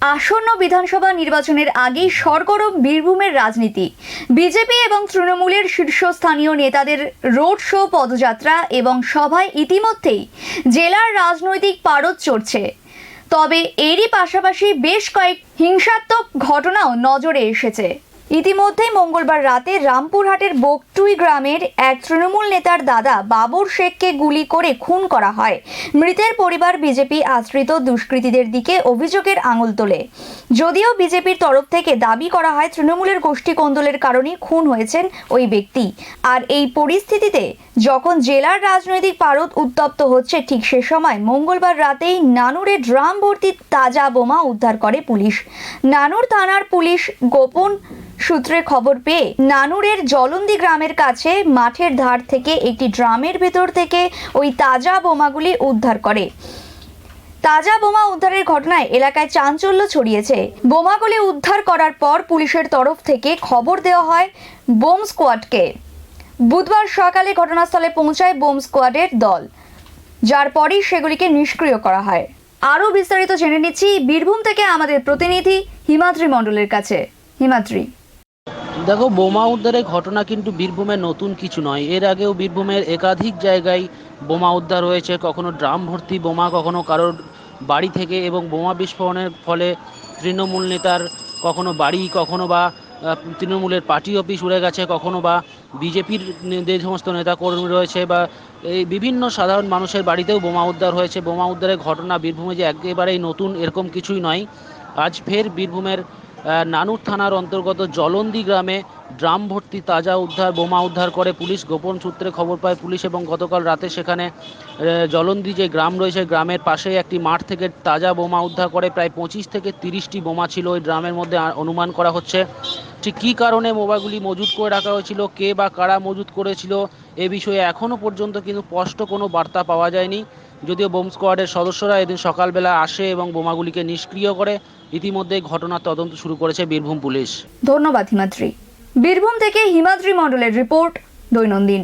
আসন্ন বিধানসভা নির্বাচনের আগেই সরগরম বীরভূমের রাজনীতি। বিজেপি এবং তৃণমূলের শীর্ষস্থানীয় নেতাদের রোড শো, পদযাত্রা এবং সভায় ইতিমধ্যেই জেলার রাজনৈতিক পারদ চড়ছে। তবে এরই পাশাপাশি বেশ কয়েক হিংসাত্মক ঘটনাও নজরে এসেছে। ইতিমধ্যেই মঙ্গলবার রাতে রামপুরহাটের বকটুই গ্রামের এক তৃণমূল নেতার দাদা বাবর শেখকে গুলি করে খুন করা হয়। মৃতের পরিবার বিজেপি আশ্রিত দুষ্কৃতীদের দিকে অভিযোগের আঙুল তোলে। যদিও বিজেপির তরফ থেকে দাবি করা হয়, তৃণমূলের গোষ্ঠী কোন্দলের কারণে খুন হয়েছেন ওই ব্যক্তি। আর এই পরিস্থিতিতে যখন জেলার রাজনৈতিক পারদ উত্তপ্ত হচ্ছে, ঠিক সে সময় মঙ্গলবার রাতেই নানুরে ড্রাম ভর্তি তাজা বোমা উদ্ধার করে পুলিশ। নানুর থানার পুলিশ গোপন সূত্রে খবর পেয়ে নানুরের জলন্দি গ্রামের কাছে মাঠের ধার থেকে একটি ড্রামের ভেতর থেকে ওই তাজা বোমাগুলি উদ্ধার করে। তাজা বোমা উদ্ধারের ঘটনায় এলাকায় চাঞ্চল্য ছড়িয়েছে। বোমাগুলি উদ্ধার করার পর পুলিশের তরফ থেকে খবর দেওয়া হয় বোম স্কোয়াডকে। বুধবার সকালে ঘটনাস্থলে পৌঁছায় বোম স্কোয়াডের দল। যার পরই সেগুলিকে নিষ্ক্রিয় করা হয়। আরও বিস্তারিত জেনে নিচ্ছি বীরভূম থেকে আমাদের প্রতিনিধি হিমাদ্রি মণ্ডলের কাছে। হিমাদ্রি। দেখো, বোমা উদ্ধারের ঘটনা কিন্তু বীরভূমে নতুন কিছু নয়। এর আগেও বীরভূমের একাধিক জায়গায় বোমা উদ্ধার হয়েছে। কখনো ড্রাম ভর্তি বোমা, কখনো কারোর বাড়ি থেকে এবং বোমা বিস্ফোরণের ফলে তৃণমূল নেতার কখনো বাড়ি, কখনো বা তৃণমূলের পার্টি অফিস উড়ে গেছে, কখনো বা বিজেপির যে সমস্ত নেতাকর্মী রয়েছে বা এই বিভিন্ন সাধারণ মানুষের বাড়িতেও বোমা উদ্ধার হয়েছে। বোমা উদ্ধারের ঘটনা বীরভূমে যে একেবারেই নতুন এরকম কিছুই নয়। আজ ফের বীরভূমের নানুর থানার অন্তর্গত জলন্দি গ্রামে ড্রাম ভর্তি তাজা উদ্ধার, বোমা উদ্ধার করে পুলিশ। গোপন সূত্রে খবর পায়, পুলিশ এবং গতকাল রাতে সেখানে জলন্দি যে গ্রাম রয়েছে, গ্রামের পাশেই একটি মাঠ থেকে তাজা বোমা উদ্ধার করে প্রায় পঁচিশ থেকে তিরিশটি বোমা ছিল ওই ড্রামের মধ্যে অনুমান করা হচ্ছে। ঠিক কী কারণে মোবাইলগুলি মজুত করে রাখা হয়েছিল, কে বা কারা মজুত করেছিল, এ বিষয়ে এখনও পর্যন্ত কিন্তু স্পষ্ট কোনো বার্তা পাওয়া যায়নি। যদিও বোম স্কোয়াডের সদস্যরা এদিন সকালবেলা আসে এবং বোমাগুলিকে নিষ্ক্রিয় করে ইতিমধ্যে ঘটনার তদন্ত শুরু করেছে বীরভূম পুলিশ। ধন্যবাদ হিমাদ্রি। বীরভূম থেকে হিমাদ্রি মণ্ডলের রিপোর্ট দৈনন্দিন।